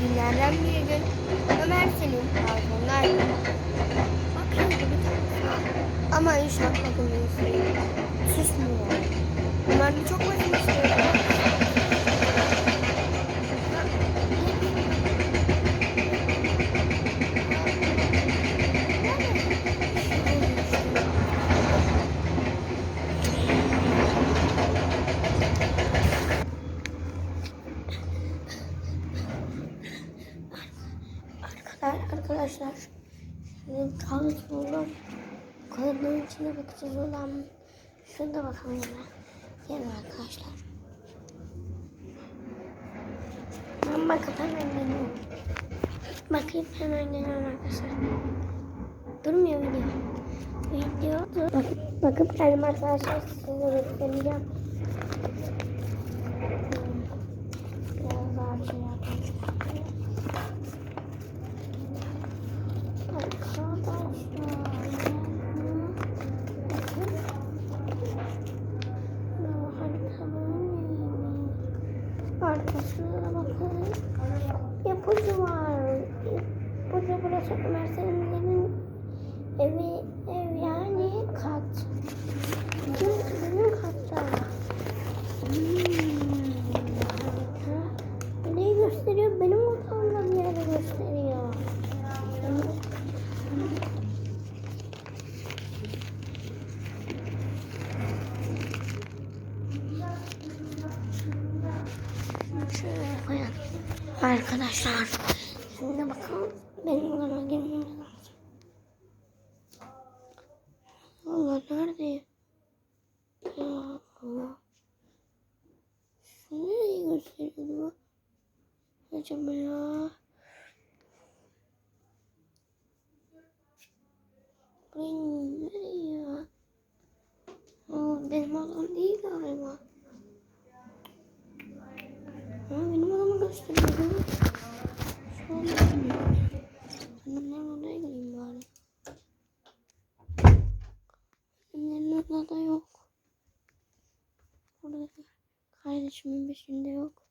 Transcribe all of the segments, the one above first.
Günlerden bir gün Ömer senin balkondaydı. Bakıyordu bir tarafa. Ama inşaat makinesi susmuyor. Ömer de çok bakmıştı. Arkadaşlar, arkadaşlar şimdi kağıt buldum. Kağıtların içine bakacağız olan. Şurada bakalım hemen. Gelin arkadaşlar. Ben bakıp hemen geliyorum. Bakayım hemen geliyorum arkadaşlar. Durmuyor video. Video. Bak, bakıp geldim arkadaşlar. Size göstereceğim. Biraz daha şey yapayım. Arkasına bakın. Yapıcı var. Yapıcı burası Ömer Selim'in evi, ev yani kat. Bizim, bizim katta. Hmm. Neyi gösteriyor? Benim ortamda bir yere gösteriyor. Arkadaşlar. Şimdi bakalım. Benim odama girmem lazım. Allah nerede? Ya Allah. Şu nereyi gösteriyor bu? Acaba ya? Burayı nereye ya? Aa, benim odam değil galiba. Benim odamı gösteriyor. Şöyle yapayım. Annemlerin odaya gireyim bari. Annemlerin odada yok. Burada kardeşimin beşinde yok.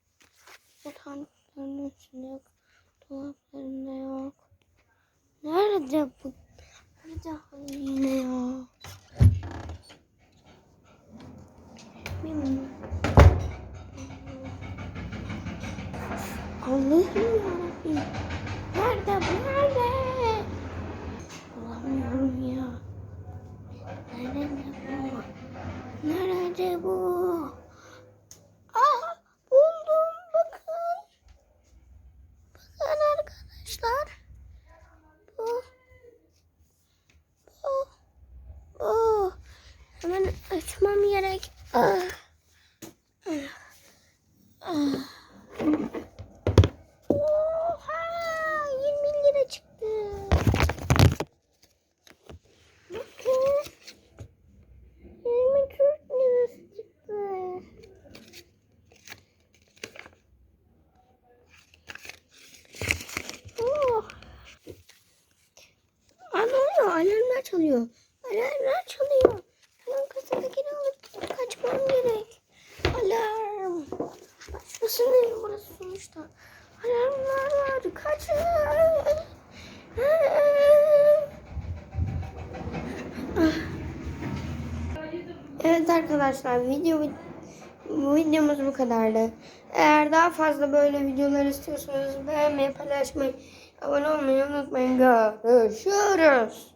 Yatağının üstünde yok. Dolaplarında yok. Nerede bu? Nerede yine ya? Allah'ım yarabbim. Nerede bu? Nerede? Bulamıyorum ya. Nerede bu? Nerede bu? Aa buldum bakın. Bakın arkadaşlar. Bu. Bu. Bu. Hemen açmam gerek. Ah. Çalıyor. Alarmlar çalıyor. Hemen kasadakini alıp kaçmam gerek. Alarm. Değil burası sonuçta. Alarmlar var. Kaçın. Evet arkadaşlar video bu videomuz bu kadardı. Eğer daha fazla böyle videolar istiyorsanız beğenmeyi, paylaşmayı, abone olmayı unutmayın. Görüşürüz.